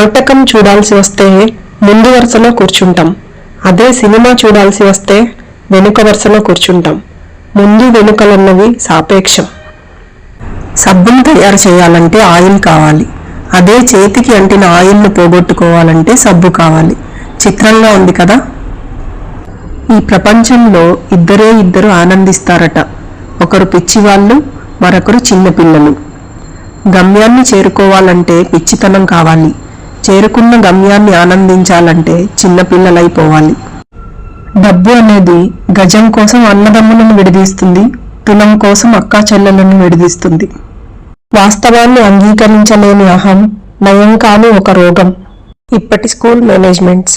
నాటకం చూడాల్సి వస్తే ముందు వరుసలో కూర్చుంటాం. అదే సినిమా చూడాల్సి వస్తే వెనుక వరుసలో కూర్చుంటాం. ముందు వెనుకలన్నవి సాపేక్షం. సబ్బును తయారు చేయాలంటే ఆయిల్ కావాలి. అదే చేతికి అంటిన ఆయిల్ను పోగొట్టుకోవాలంటే సబ్బు కావాలి. చిత్రంగా ఉంది కదా? ఈ ప్రపంచంలో ఇద్దరే ఇద్దరు ఆనందిస్తారట. ఒకరు పిచ్చివాళ్ళు మరొకరు చిన్నపిల్లలు. గమ్యాన్ని చేరుకోవాలంటే పిచ్చితనం కావాలి. చేరుకున్న గమ్యాన్ని ఆనందించాలంటే చిన్నపిల్లలైపోవాలి. డబ్బు అనేది గజం కోసం అన్నదమ్ములను విడదీస్తుంది తులం కోసం అక్కా చెల్లెలను విడదీస్తుంది. వాస్తవాన్ని అంగీకరించలేని అహం నయం కాని ఒక రోగం. ఇప్పటి స్కూల్ మేనేజ్మెంట్స్.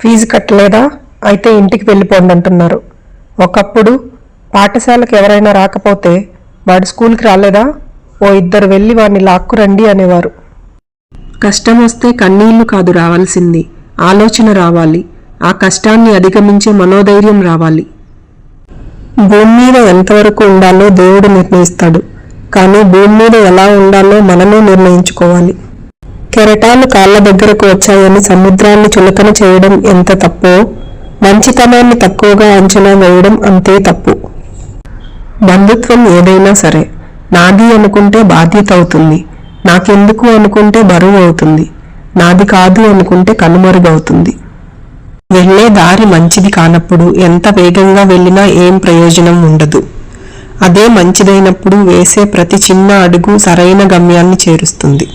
ఫీజు కట్టలేదా? అయితే ఇంటికి వెళ్ళిపోండి అంటున్నారు. ఒకప్పుడు పాఠశాలకు ఎవరైనా రాకపోతే వాడు స్కూల్కి రాలేదా? ఓ ఇద్దరు వెళ్ళి వాడిని లాక్కురండి అనేవారు. కష్టం వస్తే కన్నీళ్ళు కాదు రావాల్సింది. ఆలోచన రావాలి. ఆ కష్టాన్ని అధిగమించే మనోధైర్యం రావాలి. భూమి మీద ఎంతవరకు ఉండాలో దేవుడు నిర్ణయిస్తాడు. కానీ భూమి మీద ఎలా ఉండాలో మనమే నిర్ణయించుకోవాలి. కెరటాలు కాళ్ళ దగ్గరకు వచ్చాయని సముద్రాన్ని చులకన చేయడం ఎంత తప్పో మంచితనాన్ని తక్కువగా అంచనా వేయడం అంతే తప్పు. బంధుత్వం ఏదైనా సరే నాది అనుకుంటే బాధ్యత అవుతుంది. నాకెందుకు అనుకుంటే బరువు అవుతుంది? నాది కాదు అనుకుంటే కనుమరుగవుతుంది. వెళ్ళే దారి మంచిది కానప్పుడు ఎంత వేగంగా వెళ్ళినా ఏం ప్రయోజనం ఉండదు. అదే మంచిదైనప్పుడు వేసే ప్రతి చిన్న అడుగు సరైన గమ్యాన్ని చేరుస్తుంది.